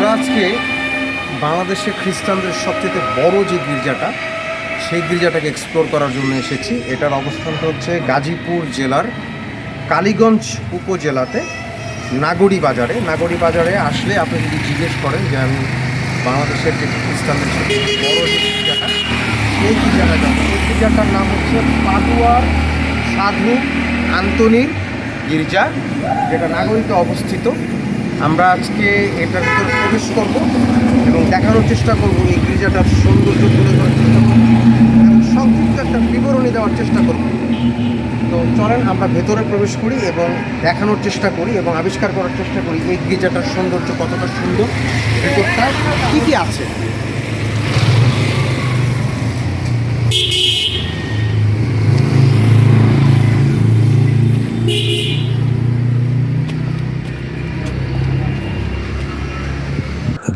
আমরা আজকে বাংলাদেশে খ্রিস্টানদের সবচেয়ে বড় যে গির্জাটা, সেই গির্জাটাকে এক্সপ্লোর করার জন্য এসেছি। এটার অবস্থানটা হচ্ছে গাজীপুর জেলার কালীগঞ্জ উপজেলাতে, নাগরী বাজারে। নাগরী বাজারে আসলে আপনি যদি জিজ্ঞেস করেন যে আমি বাংলাদেশের যে খ্রিস্টানদের সবচেয়ে বড় যে গির্জাটা, সেই গির্জাটা যাব এই গির্জাটার নাম হচ্ছে পাটুয়ার সাধু আন্তনির গির্জা, যেটা নাগরীতে অবস্থিত। আমরা আজকে এটার ভিতরে প্রবেশ করব এবং দেখানোর চেষ্টা করব এই গির্জাটার সৌন্দর্য তুলে ধরার চেষ্টা করব এবং সংক্ষিপ্ত একটা বিবরণী দেওয়ার চেষ্টা করব। তো চলেন আমরা ভেতরে প্রবেশ করি এবং দেখানোর চেষ্টা করি এবং আবিষ্কার করার চেষ্টা করি এই গির্জাটার সৌন্দর্য কতটা সুন্দর ভেতরটা কী কী আছে।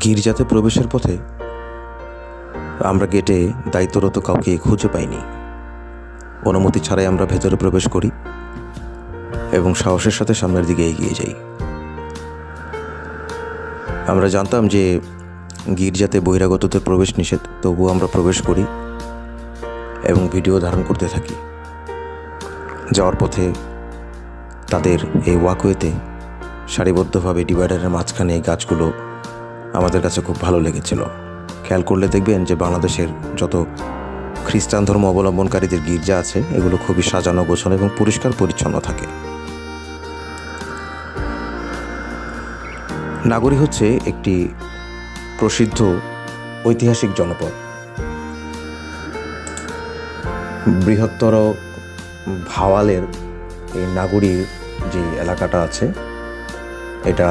গির্জাতে প্রবেশের পথে আমরা গেটে দায়িত্বরত কাউকে খুঁজে পাইনি। অনুমতি ছাড়াই আমরা ভেতরে প্রবেশ করি এবং সাহসের সাথে সামনের দিকে এগিয়ে যাই। আমরা জানতাম যে গির্জাতে বহিরাগতদের প্রবেশ নিষেধ, তবুও আমরা প্রবেশ করি এবং ভিডিও ধারণ করতে থাকি। যাওয়ার পথে তাদের এই ওয়াকওয়েতে সারিবদ্ধভাবে ডিভাইডারের মাঝখানে এই গাছগুলো আমাদের কাছে খুব ভালো লেগেছিল। খেয়াল করলে দেখবেন যে বাংলাদেশের যত খ্রিস্টান ধর্ম অবলম্বনকারীদের গির্জা আছে, এগুলো খুবই সাজানো, গোছানো এবং পরিষ্কার পরিচ্ছন্ন থাকে। নাগরী হচ্ছে একটি প্রসিদ্ধ ঐতিহাসিক জনপদ। বৃহত্তর ভাওয়ালের এই নাগরীর যে এলাকাটা আছে, এটা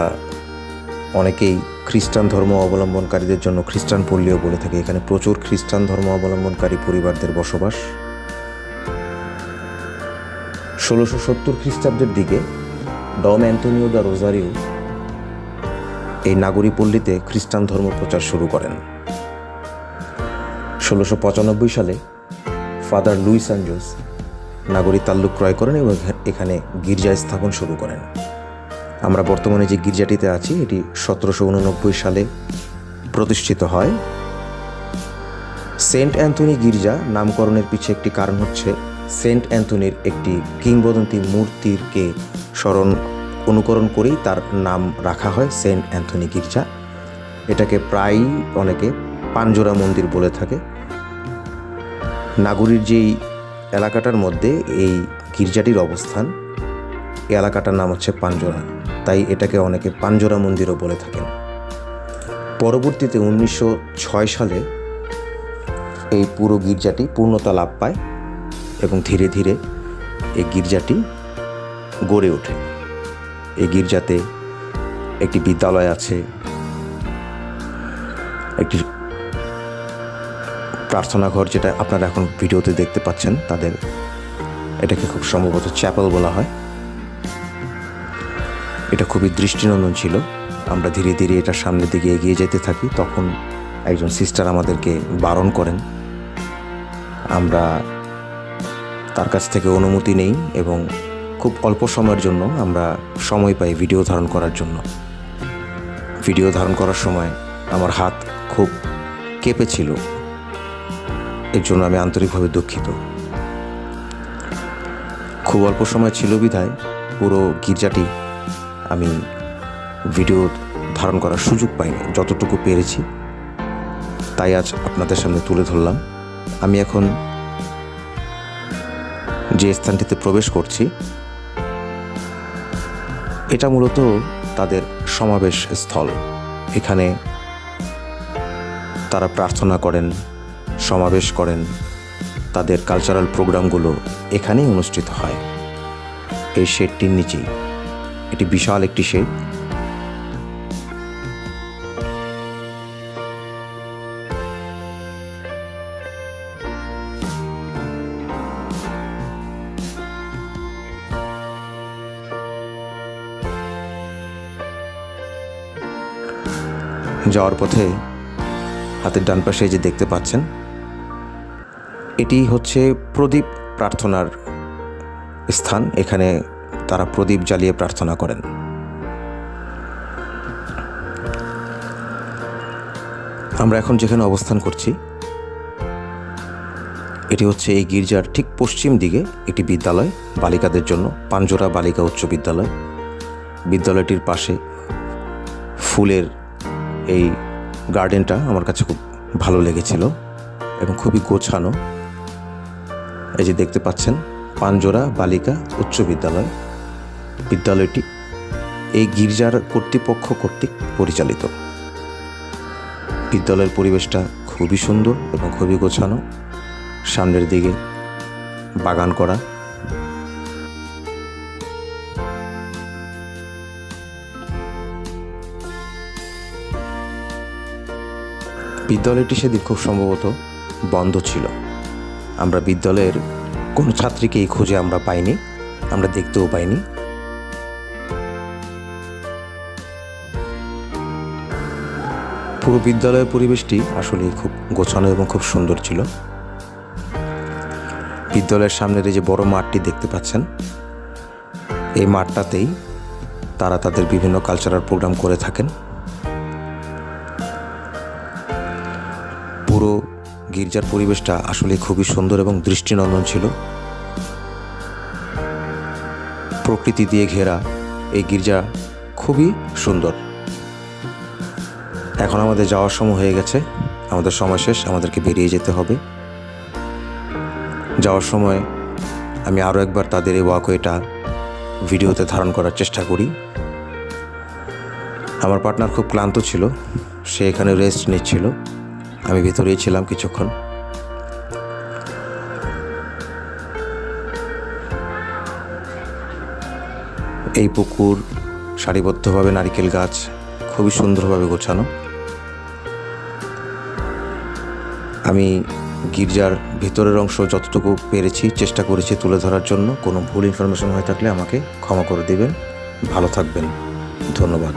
অনেকেই খ্রিস্টান ধর্ম অবলম্বনকারীদের জন্য খ্রিস্টান পল্লীও বলে থাকে। এখানে প্রচুর খ্রিস্টান ধর্ম অবলম্বনকারী পরিবারদের বসবাস। ষোলোশো সত্তর খ্রিস্টাব্দের দিকে ডম অ্যান্টোনিও দা রোজারিও এই নাগরী পল্লীতে খ্রিস্টান ধর্ম প্রচার শুরু করেন। ষোলোশো পঁচানব্বই সালে ফাদার লুইস অ্যাঞ্জোস নাগরী তাল্লুক ক্রয় করেন এবং এখানে গির্জা স্থাপন শুরু করেন। আমরা বর্তমানে যে গির্জাটিতে আছি, এটি সতেরোশো উননব্বই সালে প্রতিষ্ঠিত হয়। সেন্ট অ্যান্থনি গির্জা নামকরণের পিছে একটি কারণ হচ্ছে, সেন্ট অ্যান্থনির একটি কিংবদন্তি মূর্তিরকে স্মরণ, অনুকরণ করেই তার নাম রাখা হয় সেন্ট অ্যান্থনি গির্জা। এটাকে প্রায়ই অনেকে পাঞ্জোরা মন্দির বলে থাকে। নাগরীর যেই এলাকাটার মধ্যে এই গির্জাটির অবস্থান, এলাকাটার নাম হচ্ছে পাঞ্জোরা তাই এটাকে অনেকে পাঞ্জরা মন্দিরও বলে থাকেন। পরবর্তীতে উনিশশো ছয় সালে এই পুরো গির্জাটি পূর্ণতা লাভ পায় এবং ধীরে ধীরে এই গির্জাটি গড়ে ওঠে। এই গির্জাতে একটি বিদ্যালয় আছে, একটি প্রার্থনা ঘর যেটা আপনারা এখন ভিডিওতে দেখতে পাচ্ছেন, তাদের এটাকে খুব সম্ভবত চ্যাপেল বলা হয়। এটা খুবই দৃষ্টিনন্দন ছিল। আমরা ধীরে ধীরে এটা সামনের দিকে এগিয়ে যেতে থাকি, তখন একজন সিস্টার আমাদেরকে বারণ করেন। আমরা তার কাছ থেকে অনুমতি নেই এবং খুব অল্প সময়ের জন্য আমরা সময় পাই ভিডিও ধারণ করার জন্য। ভিডিও ধারণ করার সময় আমার হাত খুব কেঁপেছিল এর জন্য আমি আন্তরিকভাবে দুঃখিত। খুব অল্প সময় ছিল বিধায় পুরো গির্জাটি আমি ভিডিও ধারণ করার সুযোগ পাইনি, যতটুকু পেরেছি। তাই আজ আপনাদের সামনে তুলে ধরলাম। আমি এখন যে স্থানটিতে প্রবেশ করছি, এটা মূলত তাদের সমাবেশ স্থল। এখানে তারা প্রার্থনা করেন, সমাবেশ করেন। তাদের কালচারাল প্রোগ্রামগুলো এখানেই অনুষ্ঠিত হয়। এই শেডটির নিচেই। এটি বিশাল একটি শেড। যাওয়ার পথে হাতের ডান পাশে যে দেখতে পাচ্ছেন, এটি হচ্ছে প্রদীপ প্রার্থনার স্থান। এখানে তারা প্রদীপ জ্বালিয়ে প্রার্থনা করেন। আমরা এখন যেখানে অবস্থান করছি, এটি হচ্ছে এই গির্জার ঠিক পশ্চিম দিকে একটি বিদ্যালয়, বালিকাদের জন্য পাঞ্জোরা বালিকা উচ্চ বিদ্যালয়। বিদ্যালয়টির পাশে ফুলের এই গার্ডেনটা আমার কাছে খুব ভালো লেগেছিল এবং খুবই গোছানো। এই যে দেখতে পাচ্ছেন, পাঞ্জোরা বালিকা উচ্চ বিদ্যালয়। বিদ্যালয়টি এই গির্জার কর্তৃপক্ষ কর্তৃক পরিচালিত। বিদ্যালয়ের পরিবেশটা খুবই সুন্দর এবং খুবই গোছানো। সামনের দিকে বাগান করা। বিদ্যালয়টি সেদিন খুব সম্ভবত বন্ধ ছিল। আমরা বিদ্যালয়ের কোনো ছাত্রীকেই খুঁজে আমরা পাইনি, আমরা দেখতেও পাইনি। পুরো বিদ্যালয়ের পরিবেশটি আসলে খুব গোছানো এবং খুব সুন্দর ছিল। বিদ্যালয়ের সামনের এই যে বড় মাঠটি দেখতে পাচ্ছেন, এই মাঠটাতেই তারা তাদের বিভিন্ন কালচারাল প্রোগ্রাম করে থাকেন। পুরো গির্জার পরিবেশটা আসলে খুবই সুন্দর এবং দৃষ্টিনন্দন ছিল। প্রকৃতি দিয়ে ঘেরা এই গির্জা খুবই সুন্দর। এখন আমাদের যাওয়ার সময় হয়ে গেছে। আমাদের সময় শেষ, আমাদেরকে বেরিয়ে যেতে হবে। যাওয়ার সময় আমি আরও একবার তাদের এই ওয়াকওয়েটা ভিডিওতে ধারণ করার চেষ্টা করি। আমার পার্টনার খুব ক্লান্ত ছিল, সে এখানে রেস্ট নিচ্ছিল। আমি ভেতরেই ছিলাম কিছুক্ষণ। এই পুকুর সারিবদ্ধভাবে নারিকেল গাছ খুবই সুন্দরভাবে গোছানো। আমি গির্জার ভিতরের অংশ যতটুকু পেরেছি চেষ্টা করেছি তুলে ধরার জন্য। কোনো ভুল ইনফরমেশন হয়ে থাকলে আমাকে ক্ষমা করে দেবেন। ভালো থাকবেন। ধন্যবাদ।